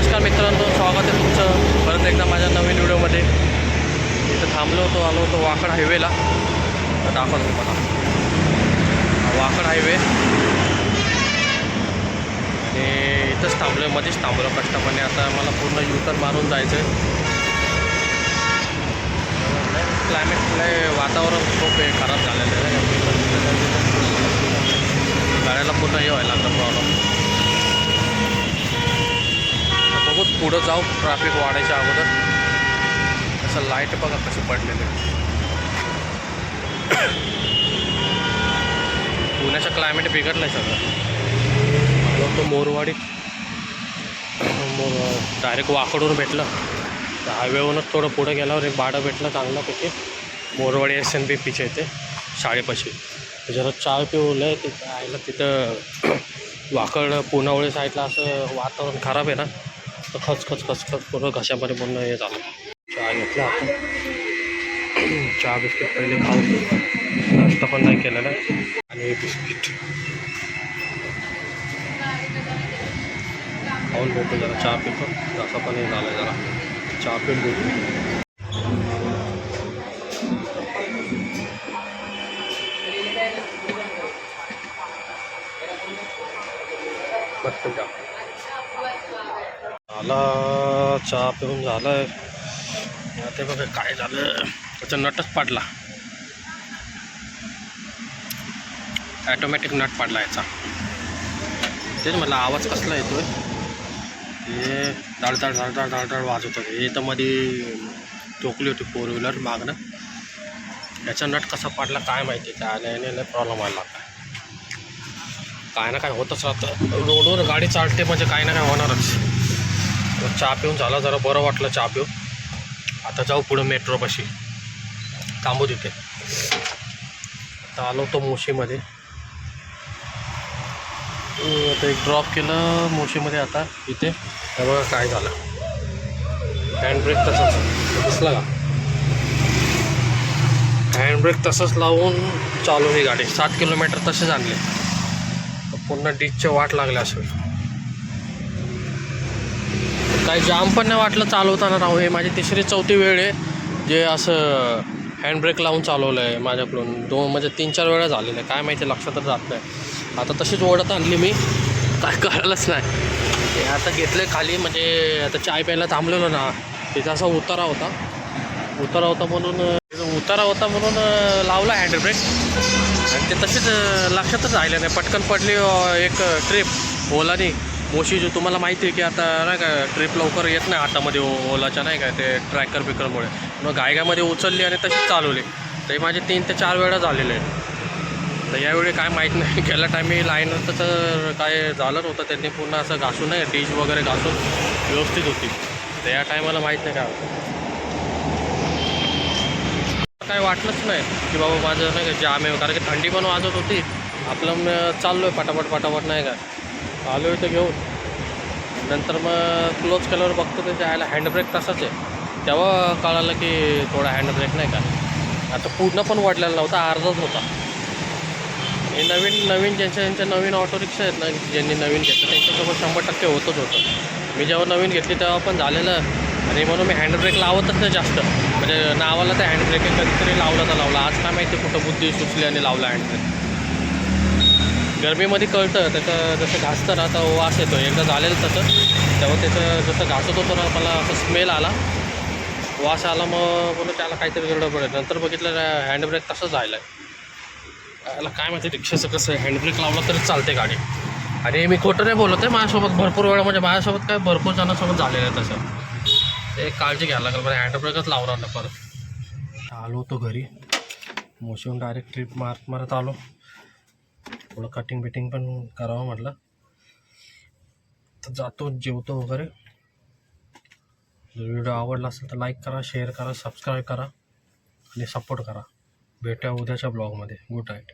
नमस्कार मित्रांनो स्वागत आहे तुमचं. परत एकदा माझ्या नवीन व्हिडिओमध्ये. इथं थांबलो होतो आलो होतो वाकड हायवेला. तर दाखवतो तुम्हाला. वाकड हायवे. आणि इथंच थांबलो आहे मध्येच थांबलो कष्टपणे. आता मला पूर्ण युटर्न मारून जायचं आहे क्लायमेट लय वातावरण खूप हे खराब झालेलं आहे. गाड्याला पूर्ण हे व्हायला लागलं प्रॉब्लेम बघू पुढं जाऊ ट्रॅफिक वाढायच्या अगोदर असं लाइट बघा कसे पडलेले पुण्याचं क्लायमेट बिघडलं आहे सगळं. आलो तो मोरवाडी मोर डायरेक्ट वाकडून भेटलं. तर हायवेवरूनच थोडं पुढं गेल्यावर एक बाडं भेटलं चांगलं पैकी मोरवाडी एस एन बी पीच्या इथे शाळेपाशी. जरा चहा पिवलं आहे तिथं आयला तिथं वाकड पुनावळी साईडला असं वातावरण खराब आहे ना. तर खच खच खच खच पूर्ण घशामध्ये पूर्ण हे झालं. चहा घेतला आपण. चहा बिस्किट पहिले खाऊ नाश्ता पण नाही केलेला. आणि बिस्किट. खाऊन भेटतो जरा चहा पितो. असं पण हे झालं जरा. चहा पीठ भेटू. मस्त चहा. झाला चहा पिऊन झालं ते बघा काय झालं त्याचा नटच पाडला. ॲटोमॅटिक नट पाडला याचा. तेच म्हटलं आवाज कसला येतोय हे दाडदाड दाडदाड दाडदाड वाजत होतं. हे तर मध्ये टोकली होती फोर व्हीलर मागणं. याचा नट कसा पाडला काय माहिती? काय नाही नाही प्रॉब्लेम व्हायला लागला. काय ना काय होतच राहतं. रोडवर गाडी चालते म्हणजे काय ना काय होणारच. तर चहा पिऊन झाला जरा बरं वाटलं चहा पिऊन. आता जाऊ पुढं मेट्रोपाशी थांबू तिथे. आता आलो तो मोशीमध्ये. आता एक ड्रॉप केलं मोशीमध्ये आता इथे. बघा काय झालं. हँडब्रेक तसंच. दिसला का? हँडब्रेक तसंच लावून चालू ही गाडी. सात किलोमीटर तसेच आणले. पुन्हा डिचचे वाट लागले असेल काही जाम पण नाही वाटलं चालवताना राहू. हे माझी तिसरी चौथी वेळ आहे. जे असं हँडब्रेक लावून चालवलं आहे माझ्याकडून. दोन म्हणजे तीन चार वेळा झालेलं आहे काय माहिती लक्षातच जात नाही. आता तशीच ओढत आणली मी. काय कळलंच नाही. ते आता घेतलं खाली म्हणजे आता चाय प्यायला थांबलेलो ना. तिथं असा उतारा होता. उतारा होता म्हणून उतारा होता म्हणून लावला हँडब्रेक आणि ते तसेच लक्षातच राहिलं नाही. पटकन पडली एक ट्रिप ओलानी. मोशी जो तुम्हाला माहिती आहे की आता नाही का ट्रिप लवकर येत नाही हातामध्ये ओलाच्या नाही का ते ट्रॅकर बिकरमुळे मग गायगामध्ये उचलली आणि तशीच चालवली. ते माझे तीन ते चार वेळा झालेले आहेत. तर यावेळी काय माहीत नाही गेल्या टायमी लाईन तर काय झालं नव्हतं त्यांनी पूर्ण असं घासून नाही डिश वगैरे घासून व्यवस्थित होती. तर या टायमाला माहीत नाही काय होतं काय वाटलंच नाही की बाबा माझं नाही का जाम आहे कारण की थंडी पण वाजत होती. आपलं चाललो आहे पटापट पटापट नाही का. आलो आहे तर घेऊन. नंतर मग क्लोज केल्यावर बघतो त्याच्या आयला हँडब्रेक तसाच आहे. तेव्हा कळालं की थोडा हँडब्रेक नाही का? आता पूर्ण पण वाढलेला नव्हता अर्धाच होता. हे नवीन नवीन ज्यांच्या ज्यांच्या नवीन ऑटो रिक्षा आहेत ना ज्यांनी नवीन घेतलं त्यांच्यासोबत शंभर टक्के होतच होतं. मी जेव्हा नवीन घेतली तेव्हा पण झालेलं. आणि म्हणून मी हँडब्रेक लावतच नाही जास्त. म्हणजे नावाला त्या हँडब्रेक कधीतरी लावला तर लावला. आज काय माहिती कुठं बुद्धी सुचली आणि लावला हँडब्रेक गरमीमध्ये कळतं त्याचं जसं घासतं ना तर वास येतो. एकदा झालेलं तसं. तेव्हा त्याचं जसं घासत होतो ना मला असं स्मेल आला. वास आला मग बोलू त्याला काहीतरी गडबड पडेल. नंतर बघितलं हँडब्रेक तसंच जायला आहे याला काय माहिती रिक्षाचं कसं आहे? हँडब्रेक लावला तरी चालते गाडी. आणि मी खोटं नाही बोलत आहे माझ्यासोबत. भरपूर वेळा म्हणजे माझ्यासोबत काय भरपूर जणांसोबत झालेलं आहे तसं. ते एक काळजी घ्यायला लागेल. बरं हँडब्रेकच लावणार ना परत. आलो होतो घरी. मोशीहून डायरेक्ट ट्रिप मारत मारत आलो. थोडं कटिंग बिटिंग पण करावं म्हटलं. तर जातो जेवतो वगैरे. जर व्हिडिओ आवडला असेल तर लाईक करा शेअर करा सबस्क्राईब करा आणि सपोर्ट करा. भेटूया उद्याच्या ब्लॉगमध्ये गुड नाईट